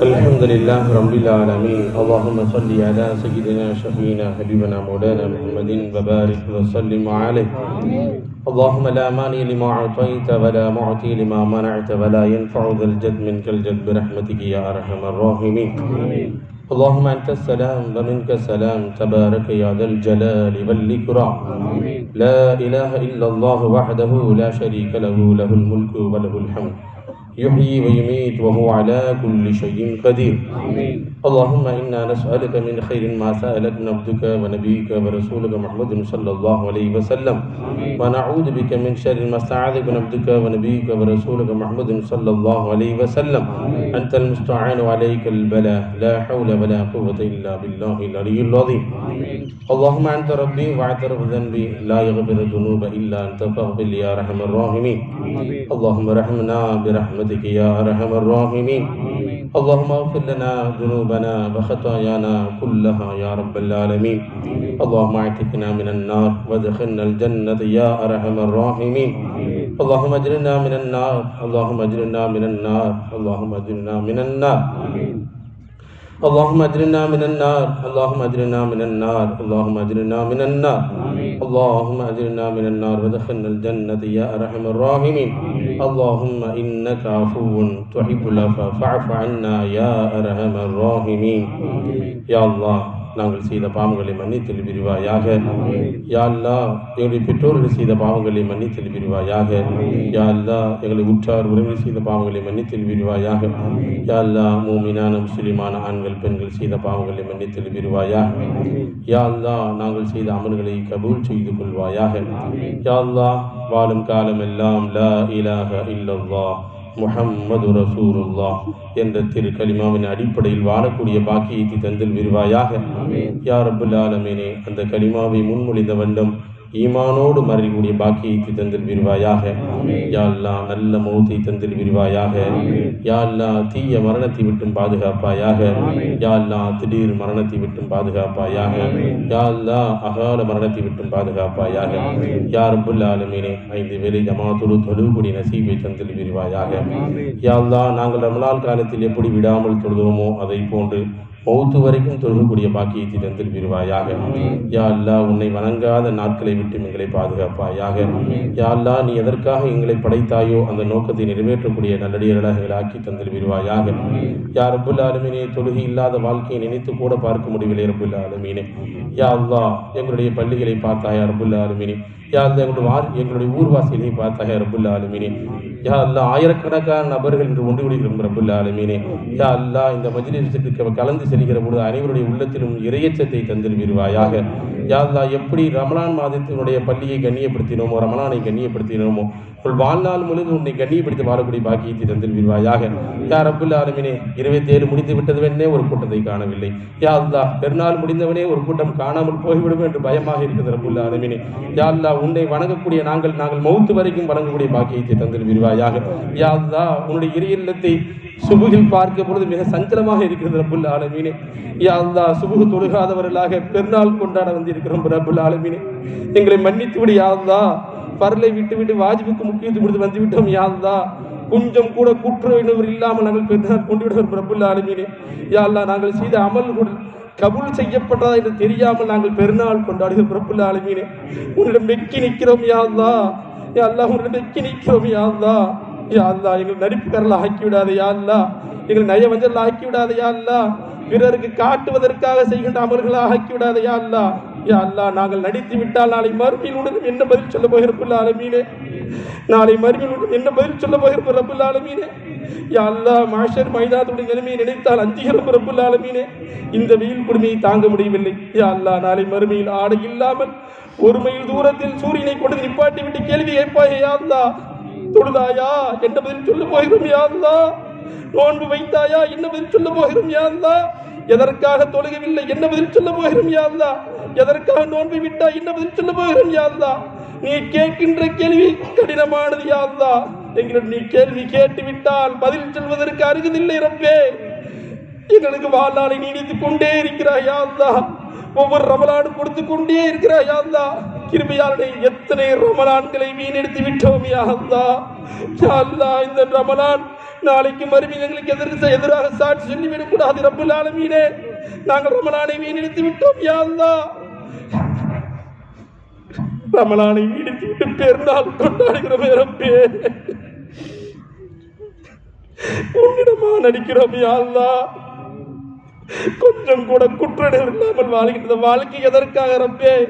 الحمد لله رب العالمين. اللهم صل على سيدنا شفينا حبيبنا مولانا محمد وبارك وسلم عليه. اللهم لا مانع لما أعطيت ولا معطي لما منعت ولا ينفع ذا الجد منك الجد برحمتك يا أرحم الراحمين. اللهم أنت السلام ومنك السلام. تبارك يا ذا الجلال والإكرام. لا إله إلا الله وحده لا شريك له له الملك وله الحمد. يحيي ويميت وهو على كل شيء قدير. اللهم إنا نسألك من خير ما سألك عبدك ونبيك ورسولك محمد صلى الله عليه وسلم. ونعوذ بك من شر ما استعاذك من عبدك ونبيك ورسولك محمد صلى الله عليه وسلم. أنت المستعان وعليك البلاء. لا حول ولا قوة إلا بالله العلي العظيم. اللهم أنت ربي واعترف ذنبي لا يغفر الذنوب إلا أنت فاغفر لي يا أرحم الراحمين. اللهم رحمنا برحمتك يا أرحم الراحمين. اللهم اغفر لنا ذنوبنا وخطايانا كلها يا رب العالمين. اللهم اعتقنا من النار وادخلنا الجنة يا أرحم الراحمين. اللهم اجرنا من النار اللهم اجرنا من النار اللهم اجرنا من النار. اللهم اجرنا من النار اللهم اجرنا من النار اللهم اجرنا من النار. اللهم أجرنا من النار وادخلنا الجنة يا أرحم الراحمين. اللهم إنك عفو تحب العفو فاعف عنا يا أرحم الراحمين. يا الله. நாங்கள் செய்த பாவங்களை மன்னித்தல் விரிவாயாக யாழ்லா எங்களுடைய பெற்றோர்கள் செய்த பாவங்களை மன்னித்தல் விரிவாயாக யாழ்லா எங்களை உற்றார் உறவில் செய்த பாவங்களை மன்னித்தல் விரிவாயாக யாழ்லா மூமினான முஸ்லிமான ஆண்கள் பெண்கள் செய்த பாவங்களை மன்னித்தல் விரிவாயாக யாழ்லா நாங்கள் செய்த அமல்களை கபூல் செய்து கொள்வாயாக. யாழ்லா வாழும் வாழும் காலமெல்லாம் லா இலாக இல்லல்லாஹ். முஹம்மது ரசூலுல்லா என்ற திரு கலிமாவின் அடிப்படையில் வாழக்கூடிய பாக்கியத்தை தந்தில் விரிவாயாக. யா ரப்புல் ஆலமீனே அந்த கலிமாவை முன்மொழிந்த வண்ணம் ஈமானோடு மறையக்கூடிய பாக்கியத்தை தந்தில் விரிவாயாக யா அல்லா நல்ல மௌத்தை தந்தில் விரிவாயாக யா அல்லா தீய மரணத்தை விட்டும் பாதுகாப்பாயாக. யா அல்லா திடீர் மரணத்தை விட்டும் பாதுகாப்பாயாக. யா அல்லா அகால மரணத்தை விட்டும் பாதுகாப்பாயாக. யா ரப்புல் ஆலமீனே ஐந்து வேலை ஜமாத்துடு தொழுகுடி நசீபை தந்தில் விரிவாயாக யா அல்லா நாங்கள் ரமலான் காலத்தில் எப்படி விடாமல் தொழுதுவோமோ அதை போன்று மௌத்து வரைக்கும் தொழுகக்கூடிய பாக்கியத்தை தந்தில் விரிவாயாக யா அல்லா உன்னை வணங்காத நாட்களை விட்டு எங்களை பாதுகாப்பாயாக. யா அல்லா நீ எதற்காக எங்களை படைத்தாயோ அந்த நோக்கத்தை நிறைவேற்றக்கூடிய நல்லடியர்களாக எங்களை ஆக்கி தந்தில் விரிவாயாக யா ரப்புல் ஆலமீனே தொழுகை இல்லாத வாழ்க்கையை நினைத்து கூட பார்க்க முடியவில்லை ரப்புல் ஆலமீனே. யா அல்லா எங்களுடைய பள்ளிகளை பார்த்தாயா ரப்புல் ஆலமீனே. யா அல்லா எங்களுடைய வார் எங்களுடைய ஊர்வாசிகளை பார்த்தாக ரபுல்லா ஆலமீனே. யா அல்லா ஆயிரக்கணக்கான நபர்கள் என்று ஒன்று கூடுகிறோம் ரபுல்லா ஆலமீனே. யா அல்லா இந்த மஜ்லிஸுக்கு கலந்து செல்கிற பொழுது அனைவருடைய உள்ளத்திலும் இறையச்சத்தை தந்து விரிவாயாக யா அல்லா எப்படி ரமலான் மாதத்தினுடைய பள்ளியை கண்ணியப்படுத்தினோமோ ரமலானை கண்ணியப்படுத்தினோமோ உன் வாழ்நாள் முழுவதும் உன்னை கண்ணியப்படுத்தி வாழக்கூடிய பாக்கியத்தை தந்தில் யார் யா ஆலமினே இருபத்தி ஏழு முடிந்து விட்டதுவென்னே ஒரு கூட்டத்தை காணவில்லை. யா பெருநாள் முடிந்தவனே ஒரு கூட்டம் காணாமல் போய்விடும் என்று பயமாக இருக்கிறது ரப்புல் ஆலமினே. யா உன்னை வணங்கக்கூடிய நாங்கள் நாங்கள் மௌத்து வரைக்கும் வணங்கக்கூடிய பாக்கியத்தை தந்தில் விரிவாயாக. உன்னுடைய இரு இல்லத்தை சுபுகில் பார்க்க பொழுது மிக சஞ்சலமாக இருக்கிறது ரப்புல் ஆலமீனே. யா சுபுகு தொழுகாதவர்களாக பெருநாள் கொண்டாட வந்திருக்கிறோம் ரபுல் ஆலமீனே. எங்களை மன்னித்து விடு யா பரலை விட்டு விட்டு வாஜிபுக்கு முக்கியத்துவம் கொடுத்து வந்து விட்டோம் கொஞ்சம் கூட குற்றவினவர் இல்லாமல் நாங்கள் பெருநாள் கொண்டு விடுவோம் பிரபுல்லா ஆலமீனே யாழ்லா நாங்கள் செய்த அமல்கள் கபூல் செய்யப்பட்டதா என்று தெரியாமல் நாங்கள் பெருநாள் கொண்டாடுகிறோம் பிரபுல்லா ஆலமீனே. உன்னிடம் வெக்கி நிற்கிறோம் யாழ்லா அல்லா. யா அல்லா உன்னிடம் வெக்கி நிற்கிறோம் யாழ்லா அல்லா. யா அல்லா எங்கள் நடிப்புக்காரல ஆக்கி விடாதே யா அல்லா. எங்களை நயவஞ்சல் ஆக்கி அல்லா. பிறருக்கு காட்டுவதற்காக செய்கின்ற அமல்களாக ஆக்கி யா அல்லா. யா அல்லா நாங்கள் நடித்து விட்டால் நாளை மறுமையில் உடனும் என்ன பதில் சொல்ல போகிறப்புள்ள ஆலமீனே? நாளை மறுமையில் உடனும் என்ன பதில் சொல்ல போகிறப்ப ரப்புல் ஆலமீனே? யா அல்லா மாஷர் மைதாத்துடைய நிலைமையை நினைத்தால் அஞ்சுகிறோம் ரப்புல் ஆலமீனே. இந்த வெயில் கொடுமையை தாங்க முடியவில்லை. யா அல்லா நாளை மறுமையில் ஆடை இல்லாமல் ஒரு மைல் தூரத்தில் சூரியனை கொண்டு நிப்பாட்டி விட்டு கேள்வி கேட்பாயே யா அல்லா. தொழுதாயா? என்ன பதில் சொல்ல போகிறோம் யா அல்லா? நோன்பு வைத்தாயா? என்ன பதில் சொல்ல போகிறோம் யா எதற்காக தொழுகவில்லை? என்ன பதில் சொல்ல போகிறோம் யா எதற்காக நோன்பு விட்டா என்ன பதில் சொல்ல போகிறோம் யா நீ கேட்கின்ற கேள்வி கடினமானது யா எங்களிடம் நீ கேள்வி கேட்டு விட்டால் பதில் சொல்வதற்கு அருகதில்லை ரப்பே. எங்களுக்கு வாழ்நாளை நீடித்துக் கொண்டே இருக்கிறாய் யாந்தா? ஒவ்வொரு ரமலாடு கொடுத்து கொண்டே இருக்கிறாய் யாந்தா? அல்லா எத்தனை ரமலான்களை வீணெடுத்து விட்டோம் யாந்தா? யாந்தா இந்த ரமலான் நாளைக்கு மறுமையில் எங்களுக்கு எதிர்த்து எதிராக சாட்சி சொல்லிவிடக் கூடாது ரப்புல் ஆலமீனே. நாங்கள் ரமலானை வீணடித்து விட்டோம் யா அல்லாஹ். ரமலானை வீடித்து விட்டு பெருநாள் கொண்டாடுகிறோம் ரப்பே. உன்னிடமா நடிக்கிறோம் யா கொஞ்சம் கூட குற்றங்கள் இல்லாமல் வாழ்கின்ற வாழ்க்கை எதற்காக ரப்பே?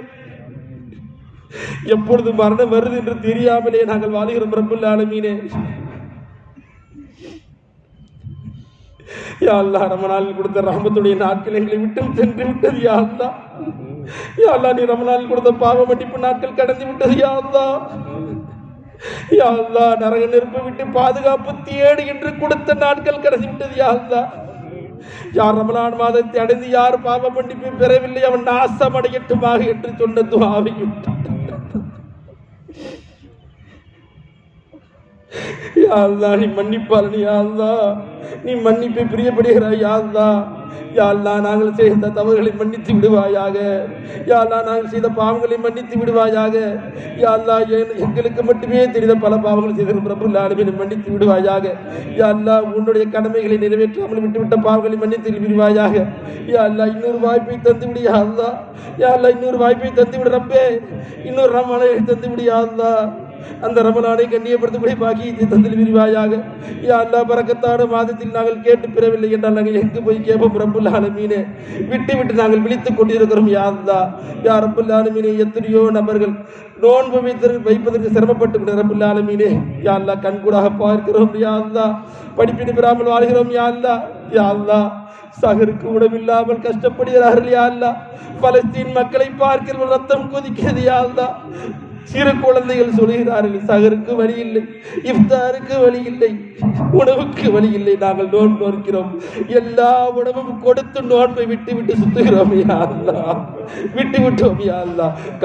எப்பொழுது மரணம் வருது என்று தெரியாமலே நாங்கள் வாழ்கிறோம் ரப்புல் ஆலமீனே. யா ரொம்ப நாளில் கொடுத்த ரஹமத்துடைய நாட்கள் எங்களை விட்டும் சென்று விட்டது யா அல்லாஹ். யா அல்லாஹ் நீ ரமணாலில் கொடுத்த பாவ மன்னிப்பு நாட்கள் கடந்து விட்டது யா அல்லாஹ். யா நரக நெருப்பு விட்டு பாதுகாப்பு தேடு என்று கொடுத்த நாட்கள் கடந்து விட்டது யா யார் ரமலான் மாதத்தை அடைந்து யார் பாவ மன்னிப்பு பெறவில்லை அவன் நாசம் அடையட்டுமாக என்று சொன்ன துவாவை விட்டான். அல்லாஹ் நீ மன்னிப்பாளனி யா நீ மன்னிப்பை பிரியப்படுகிறாய் யா யாழ்லா யா நாங்கள் செய்த தவறுகளை மன்னித்து விடுவாயாக. யா நாங்கள் செய்த பாவங்களை மன்னித்து விடுவாயாக. யா அல்லாஹ் எங்களுக்கு மட்டுமே தெரிந்த பல பாவங்கள் செய்த பிரபுல் ஆளுமையை மன்னித்து விடுவாயாக. யாழ்லா உன்னுடைய கடமைகளை நிறைவேற்றாமல் விட்டுவிட்ட பாவங்களை மன்னித்து விடுவாயாக. யா இன்னொரு வாய்ப்பை தந்து விடு யாழ்லா இன்னொரு வாய்ப்பை தந்து விடு ரப்பே. இன்னொரு ரமணை தந்து விடு யாழ்லா அந்த ரமலானை கண்ணியப்படுத்தக்கூடிய பாக்கியத்தை தந்தில் விரிவாயாக. யா அல்லாஹ் பறக்கத்தான மாதத்தில் நாங்கள் கேட்டு பெறவில்லை என்றால் நாங்கள் எங்கு போய் கேட்போம் ரப்புல் ஆலமீனே? விட்டு விட்டு நாங்கள் விழித்துக் கொண்டிருக்கிறோம் யாந்தா யா ரப்புல் ஆலமீனே எத்தனையோ நபர்கள் நோன்பு வைத்தற்கு வைப்பதற்கு சிரமப்பட்டு கொண்ட ரப்புல் ஆலமீனே. யா அல்லாஹ் கண்கூடாக பார்க்கிறோம் யா அல்லாஹ் பெறாமல் வாழ்கிறோம் யா அல்லாஹ் யா அல்லாஹ் சகருக்கு உணவில்லாமல் கஷ்டப்படுகிறார்கள் யா பலஸ்தீன் மக்களை பார்க்கிற ரத்தம் கொதிக்கிறது யா சிறு குழந்தைகள் சொல்கிறார்கள் சகருக்கு வழி இல்லை இஃப்தாருக்கு வழி இல்லை உணவுக்கு வழி இல்லை நாங்கள் நோன் நோக்கிறோம் எல்லா உணவும் கொடுத்து நோன்பை விட்டு விட்டு சுத்துகிறோம் யா விட்டு விட்டோம் யா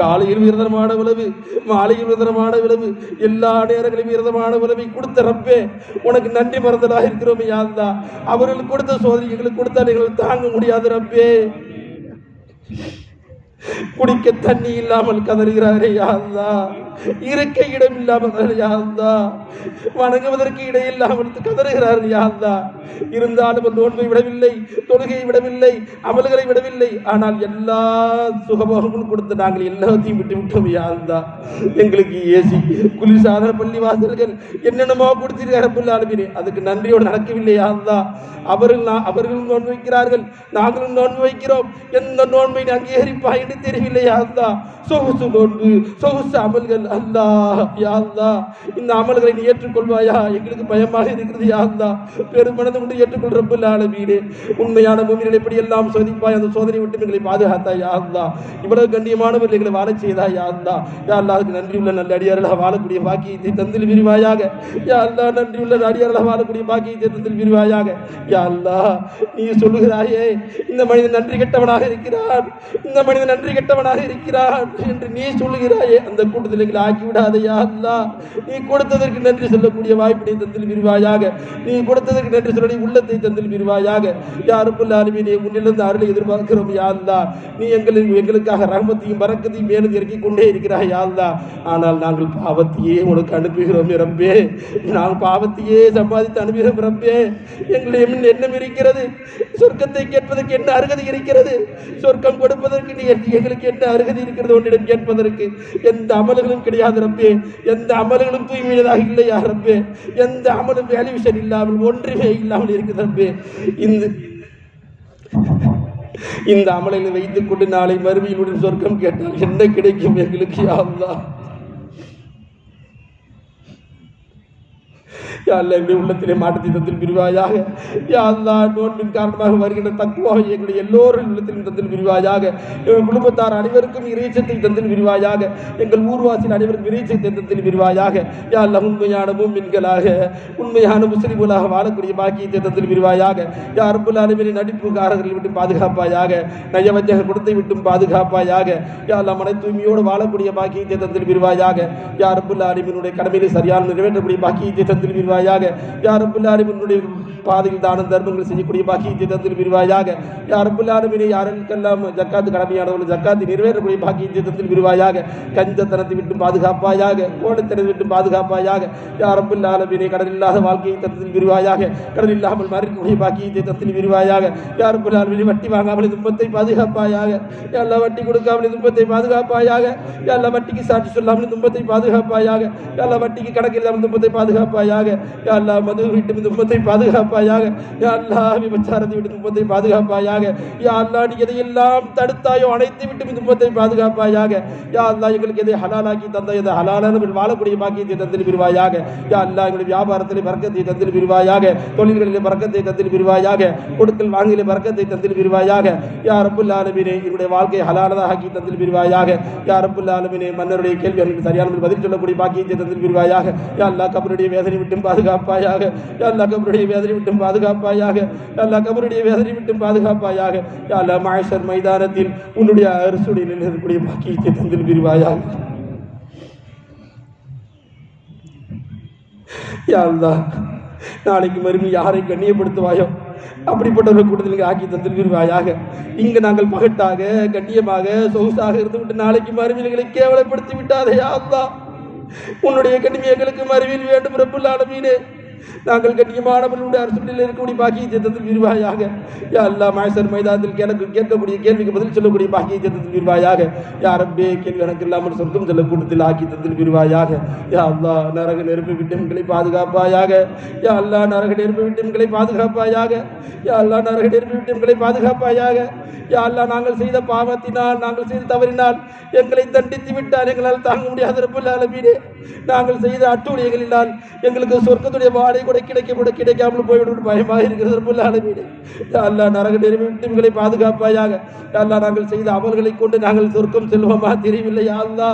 காலையில் விரதமான உணவு மாலையில் விரதமான உணவு எல்லா நேரங்களிலும் விரதமான உணவை கொடுத்த ரப்பே உனக்கு நன்றி மறந்ததாக இருக்கிறோம் யா அல்லாஹ். அவர்கள் கொடுத்த சோதனை எங்களுக்கு கொடுத்தால் நீங்கள் தாங்க முடியாது ரப்பே. குடிக்க தண்ணி இல்லாமல் கதறுகிறாரே யாழ்லா இருக்க இடம் இல்லாமல் யாழ்லா வணங்குவதற்கு இடம் கதறுகிறார் யாழ்லா இருந்தாலும் அந்த நோன்பை விடவில்லை தொழுகையை விடவில்லை அமல்களை விடவில்லை. ஆனால் எல்லா சுகபோகங்களும் கொடுத்து நாங்கள் எல்லாத்தையும் விட்டு விட்டோம் யாழ்லா எங்களுக்கு ஏசி குளிர்சாதன பள்ளி வாசல்கள் என்னென்னமோ கொடுத்திருக்காரு புல்லாலுமினே அதுக்கு நன்றியோடு நடக்கவில்லை யாழ்லா அவர்கள் நான் அவர்களும் நோன்பு வைக்கிறார்கள். நாங்களும் நோன்பு வைக்கிறோம். எந்த நோன்பை அங்கீகரிப்பா என்று தெரியவில்லை அல்லா சொகுசு நோன்பு சொகுசு அமல்கள் அல்லா யாந்தா இந்த அமல்களை நீ ஏற்றுக்கொள்வாயா? எங்களுக்கு பயமாக இருக்கிறது யாந்தா பெரும் பெருமனது கொண்டு ஏற்றுக்கொள் ரப்புல் ஆலமீனே. உண்மையான பூமியில் எப்படி எல்லாம் சோதிப்பாய்? அந்த சோதனை விட்டு எங்களை பாதுகாத்தா யாந்தா இவ்வளவு கண்ணியமானவர்கள் எங்களை வாழ செய்தா யாந்தா யா அல்லாவுக்கு நன்றி உள்ள நல்ல அடியார்களாக வாழக்கூடிய பாக்கியத்தை தந்தில் விரிவாயாக. யா அல்லா நன்றி உள்ள அடியார்களாக வாழக்கூடிய பாக்கியத்தை தந்தில் விரிவாயாக. யா அல்லா நீ சொல்லுகிறாயே இந்த மனிதன் நன்றி கெட்டவனாக இருக்கிறான். இந்த மனிதன் நன்றி கெட்டவனாக இருக்கிறான் என்று நீ சொல்லுகிறாயே அந்த கூட்டத்தில் எங்களை ஆக்கி விடாதையா அல்லா நீ கொடுத்ததற்கு நன்றி சொல்லக்கூடிய வாய்ப்பினை தந்தில் விரிவாயாக. நீ கொடுத்ததற்கு நன்றி சொல்லி உள்ளத்தை தந்தில் விரிவாயாக. யாருக்குள்ள நீ முன்னிலிருந்து அருளை எதிர்பார்க்கிறோம் யாழ்ந்தா நீ எங்களுக்கு எங்களுக்காக ரகமத்தையும் பறக்கத்தையும் மேலும் இறக்கி கொண்டே இருக்கிறாய் யாழ்ந்தா ஆனால் நாங்கள் பாவத்தையே உனக்கு அனுப்புகிறோம் ரப்பே. நாங்கள் பாவத்தையே சம்பாதித்து அனுப்புகிறோம் ரப்பே. எங்களை எண்ணம் இருக்கிறது. சொர்க்கத்தை கேட்பதற்கு என்ன அருகதை இருக்கிறது? சொர்க்கம் கொடுப்பதற்கு நீ எங்களுக்கு என்ன அருகதை இருக்கிறது? உன்னிடம் கேட்பதற்கு எந்த அமல்களும் கிடையாது ரப்பே. எந்த அமல்களும் தூய்மையதாக இல்லையா ரப்பே? எந்த அமலும் வேல்யூஷன் இல்லாமல் ஒன்றுமே இல்லாமல் இருக்குது ரப்பே. இந்த இந்த அமலையில் வைத்துக் கொண்டு நாளை மறுமையிலுடன் சொர்க்கம் கேட்டால் என்ன கிடைக்கும் எங்களுக்கு? யாருதான் அல்லாஹ் யா உள்ளத்திலே மாற்றத்தை தீர்த்தத்தில் பிரிவாயாக யா நோன்பின் காரணமாக வருகின்ற தக்குவாக எங்களுடைய எல்லோரும் உள்ளத்திலும் தந்தில் பிரிவாயாக எங்கள் குடும்பத்தார் அனைவருக்கும் இறைச்சத்தை தந்தில் பிரிவாயாக எங்கள் ஊர்வாசியின் அனைவருக்கும் இறைச்சத்தை தந்தில் பிரிவாயாக யா உண்மையான மூமின்களாக உண்மையான முஸ்லிம்களாக வாழக்கூடிய பாக்கியத்தை தந்தில் பிரிவாயாக யா ரப்புல் ஆலமீனின் நடிப்புக்காரர்களை விட்டு பாதுகாப்பாயாக நயவஞ்சக குடத்தை விட்டும் பாதுகாப்பாயாக யா அல்லா மன தூய்மையோடு வாழக்கூடிய பாக்கியத்தை தந்தில் பிரிவாயாக யார் ரப்புல் ஆலமீனுடைய கடமையை சரியான நிறைவேற்றக்கூடிய பாக்கியத்தை தந்தில் பிரிவாயாக. புரிவாயாக யாரப்புல்லாரும் என்னுடைய பாதையில் தானம் தர்மங்கள் செய்யக்கூடிய பாக்கியத்தை தந்தில் விரிவாயாக யாரப்புல்லாருமினை யாருக்கெல்லாம் ஜக்காத்து கடமையானவர்கள் ஜக்காத்து நிறைவேற்றக்கூடிய பாக்கியத்தை தந்தில் விரிவாயாக கஞ்சத்தனத்தை விட்டு பாதுகாப்பாயாக. கோடத்தனத்தை விட்டு பாதுகாப்பாயாக. யாரப்புல்லாலமினை கடல் இல்லாத வாழ்க்கையை தந்தத்தில் விரிவாயாக கடல் இல்லாமல் மறைக்கக்கூடிய பாக்கியத்தை தந்தில் விரிவாயாக யாரப்புல்லாலுமினை வட்டி வாங்காமல் துன்பத்தை பாதுகாப்பாயாக. எல்லா வட்டி கொடுக்காமல் துன்பத்தை பாதுகாப்பாயாக. எல்லா வட்டிக்கு சாட்சி சொல்லாமல் துன்பத்தை பாதுகாப்பாயாக. எல்லா வட்டிக்கு கணக்கு இல்லாமல் துன்பத்தை பாதுகாப்பாயாக. எல்லா மது வீட்டு துன்பத்தை பாதுகாப்பாயாக. எல்லா விபச்சாரத்தை விட்டு துன்பத்தை பாதுகாப்பாயாக. யா அல்லா நீ எதையெல்லாம் தடுத்தாயோ அனைத்து விட்டு துன்பத்தை பாதுகாப்பாயாக. யா அல்லா எங்களுக்கு எதை ஹலாலாக்கி தந்த எதை ஹலாலான வாழக்கூடிய பாக்கியத்தை தந்தில் பிரிவாயாக யா அல்லா எங்களுடைய வியாபாரத்தில் பறக்கத்தை தந்தில் பிரிவாயாக தொழில்களில் பறக்கத்தை தந்தில் பிரிவாயாக கொடுக்கல் வாங்கிலே பறக்கத்தை தந்தில் பிரிவாயாக யா ரப்புல் ஆலமீனே என்னுடைய வாழ்க்கையை ஹலாலதாக ஆக்கி தந்தில் பிரிவாயாக யா ரப்புல் மன்னருடைய கேள்வி எனக்கு சரியான பதில் சொல்லக்கூடிய பாக்கியத்தை தந்தில் பிரிவாயாக யா அல்லா கபருடைய வேதனை விட்டும் பாதுகாப்பாயாக எல்லா கபருடைய வேதனை விட்டும் பாதுகாப்பாயாக எல்லா கபருடைய வேதனை விட்டும் பாதுகாப்பாயாக எல்லா அல்லா மாயசர் மைதானத்தில் உன்னுடைய அரசுடைய இருக்கக்கூடிய பாக்கியத்தை தந்தில் பிரிவாயாக யா நாளைக்கு மறுபடியும் யாரை கண்ணியப்படுத்துவாயோ? அப்படிப்பட்ட கூட்டத்தில் நீங்கள் ஆக்கி தந்திருவாயாக இங்கு நாங்கள் பகட்டாக கண்ணியமாக சொகுசாக இருந்து விட்டு நாளைக்கு மறுமையில்களை கேவலப்படுத்தி விட்டாதே யா உன்னுடைய கண்ணியம் எங்களுக்கு மறுமையில் வேண்டும் பிரபுல்லாடமீனே நாங்கள் கண்ணியமானவர்களுடைய அரசுகளில் இருக்கக்கூடிய பாக்கிய சித்தத்தில் விரிவாயாக யா அல்லா மாயசர் மைதானத்தில் எனக்கு கேட்கக்கூடிய கேள்விக்கு பதில் சொல்லக்கூடிய பாக்கிய சித்தத்தில் விரிவாயாக யாரப்பே கேள்வி எனக்கு இல்லாமல் சொர்க்கம் செல்ல கூட்டத்தில் ஆக்கி தந்தில் விரிவாயாக யா அல்லா நரக நெருப்பு விட்டம்களை பாதுகாப்பாயாக. யா அல்லா நரக நெருப்பு விட்டம்களை பாதுகாப்பாயாக. யா அல்லா நரக நெருப்பு விட்டம்களை பாதுகாப்பாயாக. யா அல்லா நாங்கள் செய்த பாவத்தினால் நாங்கள் செய்த தவறினால் எங்களை தண்டித்து விட்டால் எங்களால் தாங்க முடியாத ரப்புல் நாங்கள் செய்த அட்டூழியங்களினால் எங்களுக்கு சொர்க்கத்துடைய வாடகை கூட கிடைக்க கூட கிடைக்காமல் போய்விடும் பயமாக இருக்கிறது ரப்புல் அல்லா நரக நெருப்பிகளை பாதுகாப்பாயாக. யா அல்லா நாங்கள் செய்த அமல்களை கொண்டு நாங்கள் சொர்க்கம் செல்வோமா? தெரியவில்லை யாழ்லா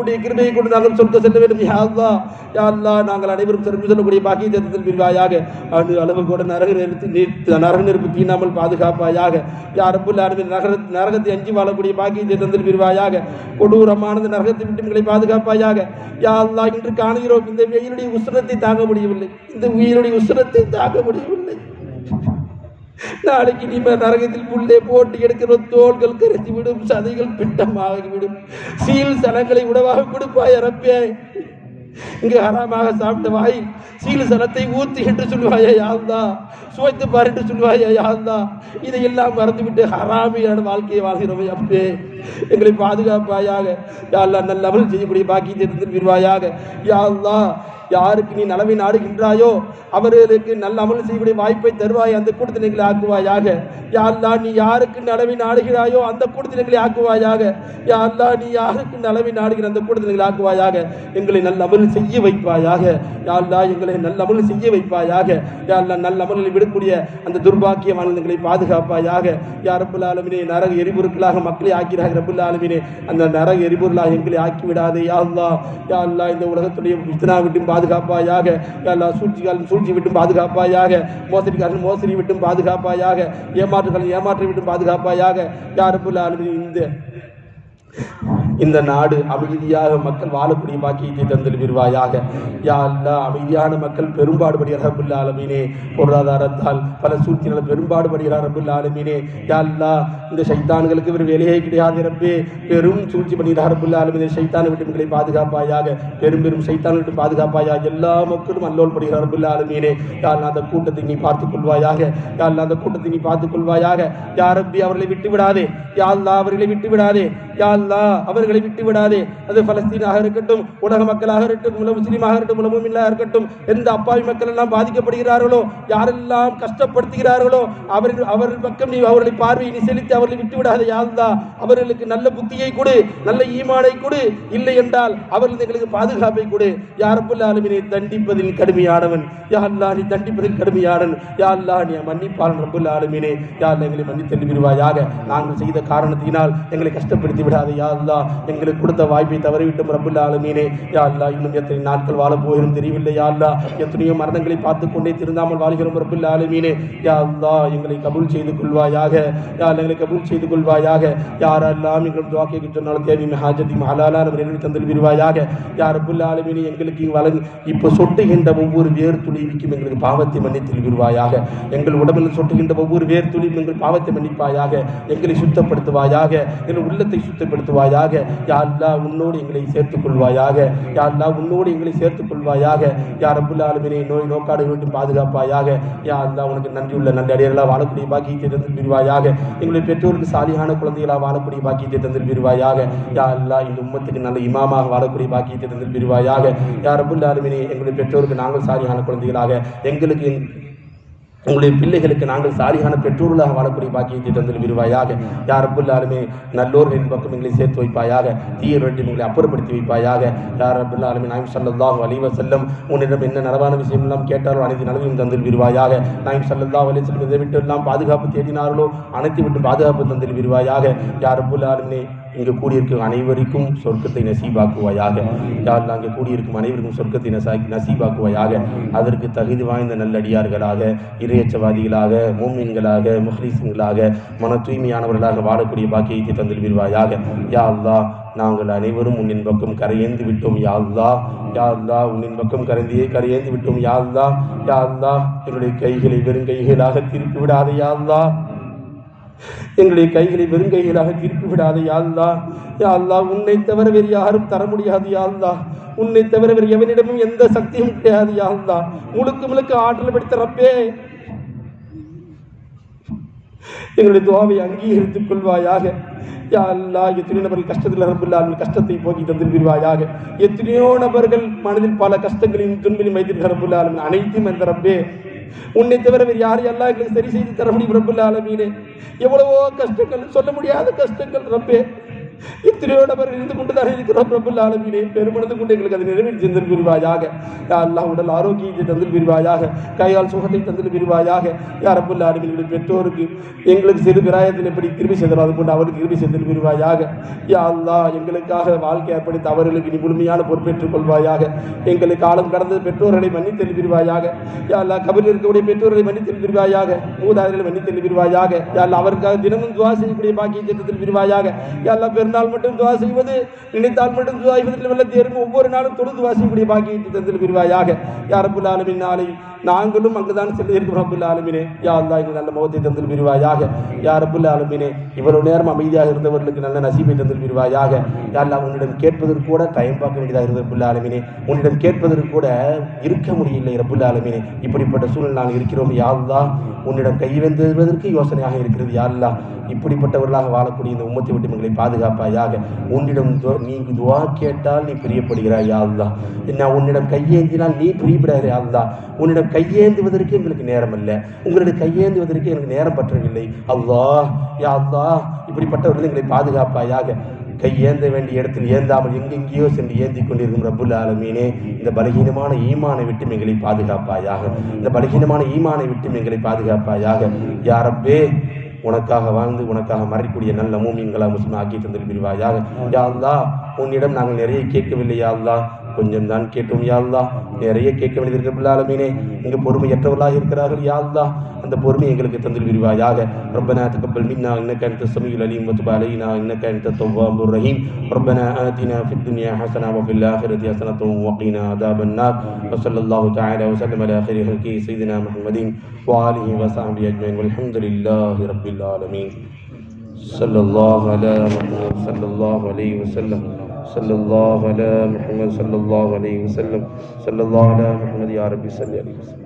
உடைய கிருமையை கொண்டு நாங்கள் சொர்க்கம் செல்ல வேண்டும் யாழ்லா யாழ்லா யா அல்லா நாங்கள் அனைவரும் சிறப்பு செல்லக்கூடிய பாக்கிய தேர்தல் பிரிவாயாக. அது அளவு கூட நரக நெருப்பு நீர் நரக நெருப்பு தீண்டாமல் பாதுகாப்பாயாக. யா ரப்புல் நகர நரகத்தை அஞ்சி வாழக்கூடிய பாக்கிய தேர்தல் பிரிவாயாக. கொடூரமானது நரகத்தை விட்டுங்களை பாதுகாப்பாயாக. யாழ்லா இன்று காணுகிறோம் இந்த வெயிலுடைய உஷ்ணத்தை தாங்க முடியவில்லை. இந்த உயிருடைய உசுரத்தை தாக்க முடியவில்லை. நாளைக்கு நீ நரகத்தில் புல்லே போட்டு எடுக்கிற தோள்கள் கரைத்து விடும் சதைகள் பிட்டமாகிவிடும் சீல் சலங்களை உணவாக கொடுப்பாய் அரப்பே. இங்கு ஹராமாக சாப்பிட்ட வாய் சீல் சலத்தை ஊத்து என்று சொல்லுவாயா யாழ்தா சுவைத்து பாரு என்று சொல்லுவாயா யாழ்தா இதையெல்லாம் மறந்துவிட்டு ஹராமியான வாழ்க்கையை வாழ்கிறவை அப்பே. எங்களை பாதுகாப்பாயாக யாழ்லா நல்ல அமல் செய்யக்கூடிய பாக்கியத்தை தந்திருவாயாக யாழ்லா யாருக்கு நீ நலவை நாடுகின்றாயோ அவர்களுக்கு நல்ல அமல் செய்யக்கூடிய வாய்ப்பை தருவாய் அந்த கூட்டத்தினங்களை ஆக்குவாயாக. யா நீ யாருக்கு நலவை நாடுகிறாயோ அந்த கூட்டத்தினங்களை ஆக்குவாயாக. யா நீ யாருக்கு நலவை நாடுகிற அந்த கூட்டத்தினங்களை ஆக்குவாயாக. எங்களை நல்ல அமல் செய்ய வைப்பாயாக. யா எங்களை நல்ல அமல் செய்ய வைப்பாயாக. யா நல்ல அமல்களை விடக்கூடிய அந்த துர்பாக்கியமான பாதுகாப்பாயாக. யார் ரப்புல் ஆலமினே நரக எரிபொருட்களாக மக்களை ஆக்கிறாக ரப்புல் ஆலமினே. அந்த நரக எரிபொருளாக எங்களை ஆக்கிவிடாதே விடாதே யா இந்த உலகத்துடைய வித்னா விட்டும் பாதுகாப்பாயாக எல்லா அல்லா சூழ்ச்சிகாரன் சூழ்ச்சி விட்டும் பாதுகாப்பாயாக மோசடிக்காரன் மோசடி விட்டும் பாதுகாப்பாயாக ஏமாற்றுக்காரன் ஏமாற்றி விட்டும் பாதுகாப்பாயாக யாரும் இந்த இந்த நாடு அமைதியாக மக்கள் வாழக்கூடிய பாக்கியத்தை தந்தல் விருவாயாக. யா அல்லா அமைதியான மக்கள் பெரும்பாடுபடுகிறார் ரபுல் ஆலமீனே. பொருளாதாரத்தால் பல சூழ்ச்சிகள் பெரும்பாடுபடுகிறார் ரபுல் ஆலமீனே. யா அல்லா இந்த சைத்தான்களுக்கு ஒரு வேலையே கிடையாது ரப்பே. பெரும் சூழ்ச்சி பண்ணுகிறார் ரபுல் ஆலமீனே சைத்தான விட்டுகளை பாதுகாப்பாயாக. பெரும் பெரும் சைத்தான் விட்டு பாதுகாப்பாயாக எல்லா மக்களும் அல்லோல் படுகிறார் ரபுல் ஆலமீனே. யா அல்லா அந்த கூட்டத்தை நீ பார்த்துக் கொள்வாயாக. யா அல்லா அந்த கூட்டத்தை நீ பார்த்துக் கொள்வாயாக. யா ரப்பி அவர்களை விட்டு விடாதே. யா அல்லா அவர்களை விட்டு விடாதே. யா அல்லா அவர்களை விட்டு விடாதே அது பலஸ்தீனாக இருக்கட்டும் உலக மக்களாக இருக்கட்டும் உலக முஸ்லீமாக இருக்கட்டும் உல முமில்லாக இருக்கட்டும் எந்த அப்பாவி மக்கள் எல்லாம் பாதிக்கப்படுகிறார்களோ யாரெல்லாம் கஷ்டப்படுத்துகிறார்களோ அவர்கள் அவர்கள் பக்கம் நீ அவர்களை பார்வையை நீ செலுத்தி அவர்களை விட்டு விடாதே யா அவர்களுக்கு நல்ல புத்தியை கொடு நல்ல ஈமானை கொடு. இல்லை என்றால் அவர்கள் எங்களுக்கு பாதுகாப்பை கொடு. யாரப்புள்ள ஆளுமினை தண்டிப்பதில் கடுமையானவன். யா அல்லா நீ தண்டிப்பதில் கடுமையானவன். யா அல்லா நீ மன்னிப்பாளன் ரப்புல் ஆளுமினே யா எங்களை மன்னித்தள்ளி விடுவாயாக நாங்கள் செய்த காரணத்தினால் எங்களை கஷ்டப்படுத்தி விடாதே யா அல்லா எங்களுக்கு கொடுத்த வாய்ப்பை தவறிவிட்டும் ரப்புல் ஆலமீனே யா அல்லா இன்னும் எத்தனை நாட்கள் வாழ போகிறோம் தெரியவில்லை யா அல்லா எத்தனையோ மரணங்களை பார்த்து கொண்டே திருந்தாமல் வாழ்கிறோம் ரப்புல் ஆலமீனே யா அல்லா எங்களை கபூல் செய்து கொள்வாயாக யா எங்களை கபூல் செய்து கொள்வாயாக யாரெல்லாம் எங்கள் துவாக்கை கேட்கின்றனாலும் தேவி மஹாஜதி மஹாலாலா நம்ம எங்களுக்கு தந்தல் விருவாயாக யா ரப்புல் ஆலமீனே எங்களுக்கு வழங்கி இப்போ சொட்டுகின்ற ஒவ்வொரு வேர் துளிவிக்கும் எங்களுக்கு பாவத்தை மன்னித்தில் விருவாயாக எங்கள் உடம்பில் சொட்டுகின்ற ஒவ்வொரு வேர் துளியும் எங்கள் பாவத்தை மன்னிப்பாயாக எங்களை சுத்தப்படுத்துவாயாக எங்கள் உள்ளத்தை சுத்தப்படுத்த யா அல்லா உன்னோடு எங்களை சேர்த்துக் கொள்வாயாக யா உன்னோடு எங்களை சேர்த்துக் கொள்வாயாக யார் ரப்புல் நோய் நோக்காடு விட்டு பாதுகாப்பாயாக. யா அல்லா உனக்கு நன்றியுள்ள நல்ல அடியர்களாக வாழக்கூடிய பாக்கியத்தை தந்து விருவாயாக எங்களுடைய பெற்றோருக்கு சாலியான குழந்தைகளாக வாழக்கூடிய பாக்கியத்தை தந்து பிரிவாயாக யா அல்லா இந்த உம்மத்துக்கு நல்ல இமாமாக வாழக்கூடிய பாக்கியத்தை தந்து பிரிவாயாக யார் ரப்புல் எங்களுடைய பெற்றோருக்கு நாங்கள் சாலியான குழந்தைகளாக. எங்களுக்கு உங்களுடைய பிள்ளைகளுக்கு நாங்கள் சாலியான பெற்றோர்களாக வாழக்கூடிய பாக்கியத்தை தந்தில் விருவாயாக யார் அப்புல்லாலுமே நல்லோர்களின் பக்கம் எங்களை சேர்த்து வைப்பாயாக. தீய ரெண்டு எங்களை அப்புறப்படுத்தி வைப்பாயாக. யார் அப்புல்லாலுமே நாயம் சல்லல்லாஹு அலிவ செல்லம் உன்னிடம் என்ன நலவான விஷயம் எல்லாம் கேட்டாரோ அனைத்து நலவையும் தந்தில் விரிவாயாக நாயம் சல்லல்லாஹு அலைஹி செல்லம் இதை விட்டு எல்லாம் பாதுகாப்பு தேடினார்களோ அனைத்து விட்டு பாதுகாப்பு தந்தில் விருவாயாக யார் அப்புல்லாலுமே இங்கு கூடியிருக்கும் அனைவருக்கும் சொர்க்கத்தை நசீபாக்குவாயாக. யார் அங்கே கூடியிருக்கும் அனைவருக்கும் சொர்க்கத்தை நசா நசீபாக்குவாயாக. அதற்கு தகுதி வாய்ந்த நல்லடியார்களாக இறையச்சவாதிகளாக மூமின்களாக முஹ்லீஸ்களாக மன தூய்மையானவர்களாக வாழக்கூடிய பாக்கியத்தை தந்திருவாயாக யா அல்லா நாங்கள் அனைவரும் உன்னின் பக்கம் கரையேந்து விட்டோம். யாழ்லா யாழ்லா உன்னின் பக்கம் கரைந்தியே கரையேந்து விட்டோம். யாழ்லா யாழ்லா என்னுடைய கைகளை வெறும் கைகளாக திருப்பி விடாத. யாழ்லா எங்களுடைய கைகளை வெறுங்கைகளாக திருப்பி விடாத யாழ்லா யாழ்லா உன்னை தவிர வேறு யாரும் தர முடியாது யாழ்லா உன்னை தவிர வேறு எவனிடமும் எந்த சக்தியும் கிடையாது யாழ்லா முழுக்க முழுக்க ஆற்றல் பிடித்த ரப்பே. எங்களுடைய துவாவை அங்கீகரித்துக் கொள்வாயாக. யா அல்லா எத்தனையோ நபர்கள் கஷ்டத்தில் ரப்பில்லாமல் கஷ்டத்தை போக்கி தந்திருவாயாக எத்தனையோ நபர்கள் மனதில் பல கஷ்டங்களையும் துன்பிலும் வைத்திருக்கிற ரப்பில்லாலும் அனைத்தும் அந்த ரப்பே. உன்னை தவிர வேறு யார் எல்லாம் எங்களுக்கு சரி செய்து தர முடியும் ரப்புல்ல ஆலமீனே? எவ்வளவோ கஷ்டங்கள் சொல்ல முடியாத கஷ்டங்கள் ரப்பே. எத்தனையோ நபர் இருந்து கொண்டு தான் இருக்கிறோம். பிரபுல் ஆலமீனே பெருமனது கொண்டு எங்களுக்கு அது நிறைவேற்றி தந்தில் பிரிவாயாக யா அல்லாஹ் உடல் ஆரோக்கியத்தை தந்தில் பிரிவாயாக கையால் சுகத்தை தந்தில் பிரிவாயாக யா ரப்புல் ஆலமீனுடைய பெற்றோருக்கு எங்களுக்கு சிறு பிராயத்தில் எப்படி கிருமி செய்தோம் அது கொண்டு அவருக்கு கிருபி செய்தல் பிரிவாயாக யா அல்லாஹ் எங்களுக்காக வாழ்க்கை ஏற்படுத்த அவர்களுக்கு நீ முழுமையான பொறுப்பேற்றுக் கொள்வாயாக. எங்களுக்கு காலம் கடந்த பெற்றோர்களை மன்னித்தல் பிரிவாயாக யா அல்லாஹ் கபரில் இருக்கக்கூடிய பெற்றோர்களை மன்னித்தல் பிரிவாயாக மூதாதிரிகளை மன்னித்தல் பிரிவாயாக யா அவருக்காக தினமும் துவா செய்யக்கூடிய பாக்கியத்தை பிரிவாயாக யா அல்லாஹ் இருந்தால் மட்டும் துவா செய்வது நினைத்தால் மட்டும் துவா செய்வதில் வெள்ள தேர்வு ஒவ்வொரு நாளும் தொழுது துவா செய்யக்கூடிய பாக்கியத்தை தந்தில் பிரிவாயாக யா ஆலமின் நாளை நாங்களும் அங்குதான் சென்று இருக்கிறோம் ஆலமினே. யா அல்லா எங்கள் நல்ல முகத்தை தந்தில் பிரிவாயாக யா ரப்புல் ஆலமினே இவ்வளவு நேரம் அமைதியாக இருந்தவர்களுக்கு நல்ல நசீபை தந்தில் பிரிவாயாக யா அல்லா உன்னிடம் கேட்பதற்கு கூட டைம் பார்க்க வேண்டியதாக இருந்தது ரப்புல் ஆலமினே. உன்னிடம் கேட்பதற்கு கூட இருக்க முடியலை ரப்புல் ஆலமினே. இப்படிப்பட்ட சூழல் நாங்கள் இருக்கிறோம். யா அல்லா உன்னிடம் கைவெந்துவதற்கு யோசனையாக இருக்கிறது. யா அல்லா இப்படிப்பட்டவர்களாக வாழக்கூடிய இந்த உம்மத்தை விட்டு எங்களை பாதுகாப்பாயாக. உன்னிடம் நீ துவா கேட்டால் நீ பிரியப்படுகிறாய். யா அல்லா நான் உன்னிடம் கையேந்தினால் நீ பிரியப்படுகிறாய். யா அல்லா உன்னிடம் கையேந்துவதற்கு எங்களுக்கு நேரம் இல்லை உங்களிடம் கையேந்துவதற்கு எனக்கு நேரம் பற்றவில்லை. அல்லா யா இப்படிப்பட்டவர்கள் எங்களை பாதுகாப்பாயாக கை ஏந்த வேண்டிய இடத்தில் ஏந்தாமல் எங்கெங்கேயோ சென்று ஏந்தி கொண்டிருக்கும் ரபுல் ஆலமீனே இந்த பலகீனமான ஈமானை விட்டு எங்களை பாதுகாப்பாயாக. இந்த பலகீனமான ஈமானை விட்டு எங்களை பாதுகாப்பாயாக. யாரப்பே உனக்காக வாழ்ந்து உனக்காக மறைக்கூடிய நல்ல மூமின்களா முஸ்லிம் ஆக்கி தந்தில் பிரிவாயாக யா உன்னிடம் நாங்கள் நிறைய கேட்கவில்லை யாழ்லா கொஞ்சம் தான் கேட்டோம் யா அல்லாஹ் நிறைய கேட்க வேண்டியது பிள்ளாலமீனே இங்கு பொறுமையற்றவர்களாக இருக்கிறார்கள் யா அல்லாஹ் அந்த பொறுமை எங்களுக்கு தந்தில் விரிவாயாக ربنا تقبل منا انك انت السميع العليم وتب علينا انك انت التواب الرحيم ربنا آتنا في الدنيا حسنه وفي الاخره حسنه وقنا عذاب النار وصلى الله تعالى وسلم على خير خلقه سيدنا محمد وآله وصحبه اجمعين والحمد لله رب العالمين صلى الله على محمد صلى الله عليه وسلم صلى الله على محمد صلى الله عليه وسلم. صلى الله على محمد يا ربي صل عليه وسلم.